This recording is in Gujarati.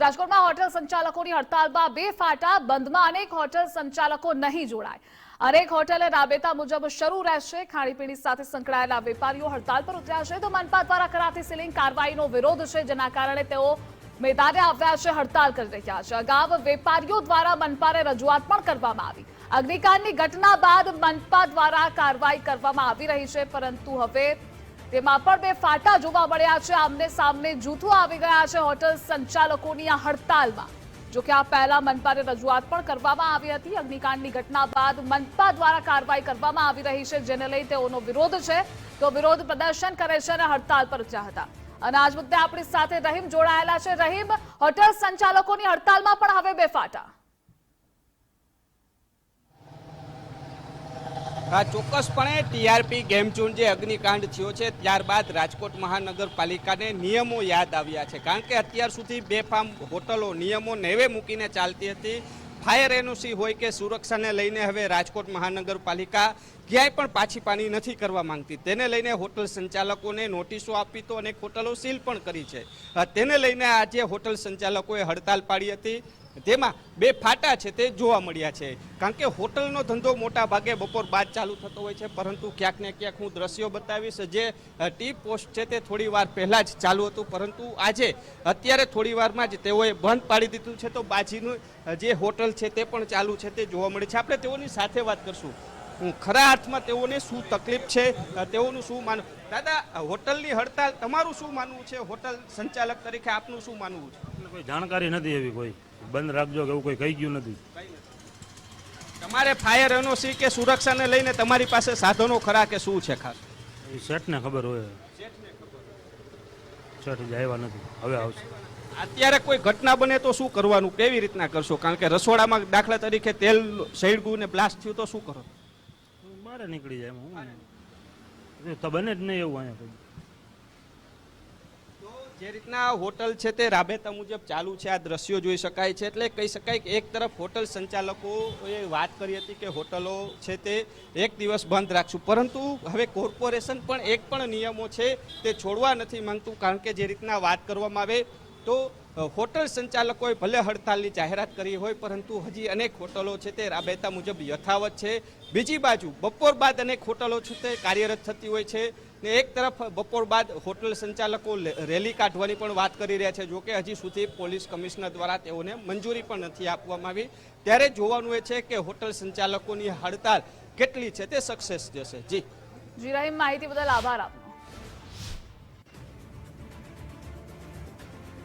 રાજકોટમાં હોટેલ સંચાલકોની હડતાલમાં બે ફાટા બંધમાં અનેક હોટેલ સંચાલકો નહીં જોડાય. અનેક હોટેલે રાબેતા મુજબ શરૂ રહેશે. ખાણીપીણી સાથે સંકળાયેલા વેપારીઓ હડતાલ પર ઉતર્યા છે. તો મનપા દ્વારા કરાતી સીલિંગ કાર્યવાહીનો વિરોધ છે, જેના કારણે તેઓ મેદાને આવ્યા છે, હડતાલ કરી રહ્યા છે. અગાઉ વેપારીઓ દ્વારા મનપાને રજૂઆત પણ કરવામાં આવી. અગ્નિકાંડની ઘટના બાદ મનપા દ્વારા કાર્યવાહી કરવામાં આવી રહી છે, પરંતુ હવે તેમાં પણ બે ફાટા જોવા મળ્યા છે. આમને સામને જૂથો આવી ગયા છે હોટલ સંચાલકોની આ હડતાલમાં. જોકે આ પહેલા મનપાને રજૂઆત પણ કરવામાં આવી હતી. અગ્નિકાંડની ઘટના બાદ મનપા દ્વારા કાર્યવાહી કરવામાં આવી રહી છે, જેને લઈ તેઓનો વિરોધ છે. તો વિરોધ પ્રદર્શન કરે છે અને હડતાલ પર ઉતર્યા હતા. અને આજ મુદ્દે આપણી સાથે રહીમ જોડાયેલા છે. રહીમ, હોટલ સંચાલકોની હડતાલમાં પણ હવે બે ફાટા. હા, ચોક્કસપણે ટીઆરપી ગેમચૂન જે અગ્નિકાંડ થયો છે, ત્યારબાદ રાજકોટ મહાનગરપાલિકાને નિયમો યાદ આવ્યા છે. કારણ કે અત્યાર સુધી બેફામ હોટલો નિયમો નેવે મૂકીને ચાલતી હતી. ફાયર એનઓસી હોય કે સુરક્ષાને લઈને હવે રાજકોટ મહાનગરપાલિકા ક્યાંય પણ પાછી પાની નથી કરવા માંગતી. તેને લઈને હોટલ સંચાલકોને નોટિસો આપી તો અનેક હોટલો સીલ પણ કરી છે. તેને લઈને આજે હોટલ સંચાલકોએ હડતાલ પાડી હતી. તેમાં બે ફાટા છે તે જોવા મળ્યા છે. કારણ કે હોટલનો ધંધો મોટા ભાગે બપોર બાદ ચાલુ થતો હોય છે, પરંતુ ક્યાંક ને ક્યાંક હું દ્રશ્યો બતાવીશ. જે ટી પોસ્ટ છે તે થોડી વાર પહેલાં જ ચાલુ હતું, પરંતુ આજે અત્યારે થોડી વારમાં જ તેઓએ બંધ પાડી દીધું છે. તો બાજીનું જે હોટલ છે તે પણ ચાલુ છે તે જોવા મળે છે. આપણે તેઓની સાથે વાત કરશું. હું ખરા અર્થમાં તેઓને શું તકલીફ છે તેઓનું શું માનવું દાદા હોટલની હડતાલ તમારું શું માનવું છે? હોટલ સંચાલક તરીકે આપનું શું માનવું છે? કોઈ જાણકારી નથી એવી કોઈ. બંધ રાખજો કે એવું કોઈ કહી ગયું નથી. તમારે ફાયર એનઓસી કે સુરક્ષાને લઈને તમારી પાસે સાધનો ખરા કે શું છે ખાસ? એ શેઠને ખબર હોય. શેઠ આવ્યા નથી. હવે આવશે. અત્યારે કોઈ ઘટના બને તો શું કરવાનું? કેવી રીતના કરશો? કારણ કે રસોડામાં દાખલા તરીકે તેલ સળગ્યું ને બ્લાસ્ટ થયું તો શું કરો? મારે નીકળી જાય એમાં હું. તો બને જ નહીં એવું અહીંયા જે રીતના હોટલ છે તે રાબેતા મુજબ ચાલુ છે, આ દ્રશ્યો જોઈ શકાય છે. એટલે કહી શકાય કે એક તરફ હોટલ સંચાલકોએ વાત કરી હતી કે હોટલો છે તે એક દિવસ બંધ રાખશું. પરંતુ હવે કોર્પોરેશન પણ એક પણ નિયમો છે, તે છોડવા નથી માંગતું, કારણ કે જે રીતના વાત કરવામાં આવે તો હોટલ સંચાલકોએ ભલે હડતાલની જાહેરાત કરી હોય, પરંતુ હજી અનેક હોટલો છે તે રાબેતા મુજબ યથાવત છે. બીજી બાજુ, બપોર બાદ અનેક હોટલો છે તે કાર્યરત થતી હોય છે. ને એક તરફ, બપોર બાદ હોટલ સંચાલકો રેલી કાઢવાની પણ વાત કરી રહ્યા છે. જોકે હજી સુધી પોલીસ કમિશનર દ્વારા તેઓને મંજૂરી પણ નથી આપવામાં આવી. ત્યારે જોવાનું એ છે કે હોટલ સંચાલકોની હડતાલ કેટલી છે તે સક્સેસ જશે. જી. જી, રહીમ, માહિતી બદલ આભાર આપનો.